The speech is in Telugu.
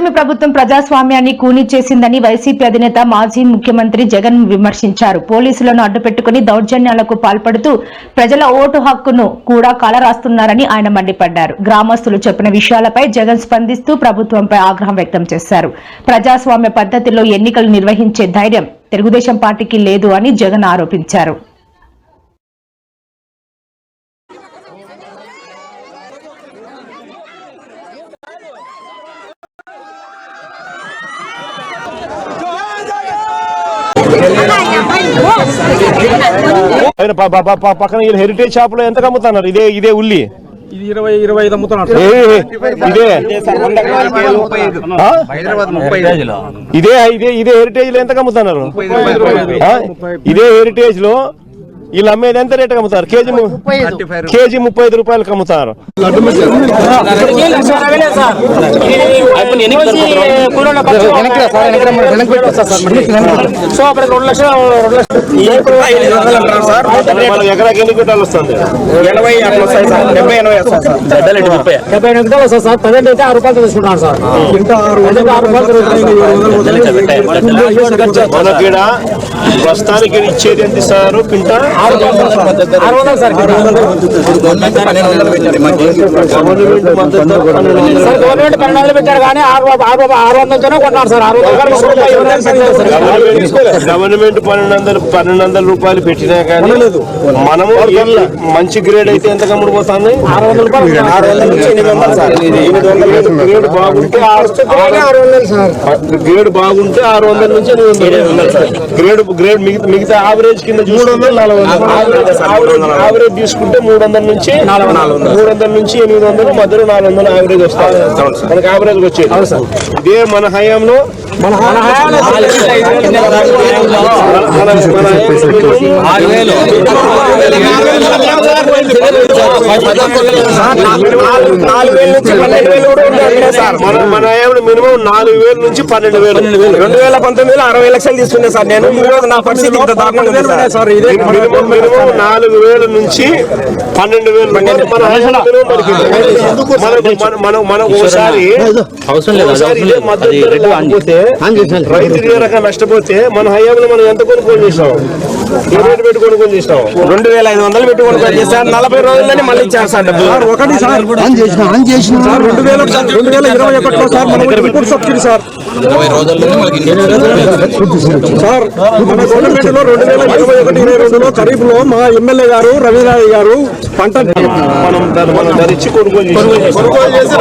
కూటమి ప్రభుత్వం ప్రజాస్వామ్యాన్ని కూనీ చేసిందని వైసీపీ అధినేత మాజీ ముఖ్యమంత్రి జగన్ విమర్శించారు. పోలీసులను అడ్డుపెట్టుకుని దౌర్జన్యాలకు పాల్పడుతూ ప్రజల ఓటు హక్కును కూడా కాలరాస్తున్నారని ఆయన మండిపడ్డారు. గ్రామస్తులు చెప్పిన విషయాలపై జగన్ స్పందిస్తూ ప్రభుత్వంపై ఆగ్రహం వ్యక్తం చేశారు. ప్రజాస్వామ్య పద్ధతిలో ఎన్నికలు నిర్వహించే ధైర్యం తెలుగుదేశం పార్టీకి లేదు అని జగన్ ఆరోపించారు. పక్కన ఈ హెరిటేజ్ షాప్లో ఎంత అమ్ముతున్నారు ఇదే ఇదే ఉల్లి. ఇది ఇరవై ఇరవై ఐదు అమ్ముతున్నాడు ఏ, ఇదే? ఇదే ఇదే ఇదే హెరిటేజ్లో ఎంత అమ్ముతున్నారు? ఇదే హెరిటేజ్లో వీళ్ళు అమ్మేది ఎంత రేట్ అమ్ముతారు? కేజీ ము- కేజీ ముప్పై ఐదు రూపాయలకు అమ్ముతారు. ఎకరాకి ఎన్ని క్వింటాలు వస్తుంది? ఎనభై డెబ్బై ఎనభై డెబ్బై ఎనిమిది సార్. అయితే ఆరు రూపాయలు సార్. రూపాయలు మనకి ప్రస్తుతానికి ఇచ్చేది ఎంత సార్? సార్ గవర్నమెంట్ పన్నెండు పెట్టారు కానీ ఆరు ఆరు వందలతోనే సార్ ఆరు. గవర్నమెంట్ పన్నెండు వందలు పన్నెండు వందల రూపాయలు పెట్టినా కానీ మనము మంచి గ్రేడ్ అయితే ఎంత ఆరు వందల ఎనిమిది వందలు గ్రేడ్ బాగుంటే ఆరు- వందలు సార్ గ్రేడ్ బాగుంటే ఆరు వందల నుంచి ఎనిమిది వందలు గ్రేడ్ గ్రేడ్ మిగతా మిగతా యావరేజ్ కింద మూడు యావరేజ్ తీసుకుంటే మూడు వందల నుంచి మూడు వందల నుంచి ఎనిమిది వందలు మధ్యలో నాలుగు వందలు యావరేజ్ వస్తుంది మనకి యావరేజ్ వచ్చేది ఇదే మన హయాంలో మన హయాంలో నాలుగు వేల నుంచి పన్నెండు వేలు కూడా సార్ మన మన మినిమం నాలుగు వేల నుంచి పన్నెండు వేలు రెండు వేల పంతొమ్మిదిలో అరవై లక్షలు తీసుకున్నా సార్ నేను ఈ రోజు నా పరిస్థితి ఇంత దారుణంగా సార్ ఇదే మినిమం మినిమం నాలుగు వేల నుంచి పన్నెండు వేలు మన మనకు మనం మనం ఒకసారి మద్దతు రైతు రకంగా నష్టపోతే మన హయాంలో మనం ఎంత కొనుగోలు చేసాం ఏ రేటు పెట్టి కొనుగోలు చేసాం రెండు వేల ఐదు వందలు పెట్టి కొనుగోలు చేసాం నలభై రోజుల్లోనే మళ్ళీ ఇచ్చారు సార్ డబ్బులు ఒకటి సార్. ఆన్ చేసిన ఆన్ చేసిన సార్ రెండు వేల రెండు వేల ఇరవై ఒకటిలో సార్ మనం ఇప్పుడు సబ్సిడీ సార్. సార్ మన గవర్నమెంట్లో రెండు వేల ఇరవై ఒకటి ఇరవై రెండులో ఖరీఫ్లో మా ఎమ్మెల్యే గారు రవీంద్ర గారు పంట మనం దాన్ని మనం ధరించి కొనుగోలు కొనుగోలు చేసి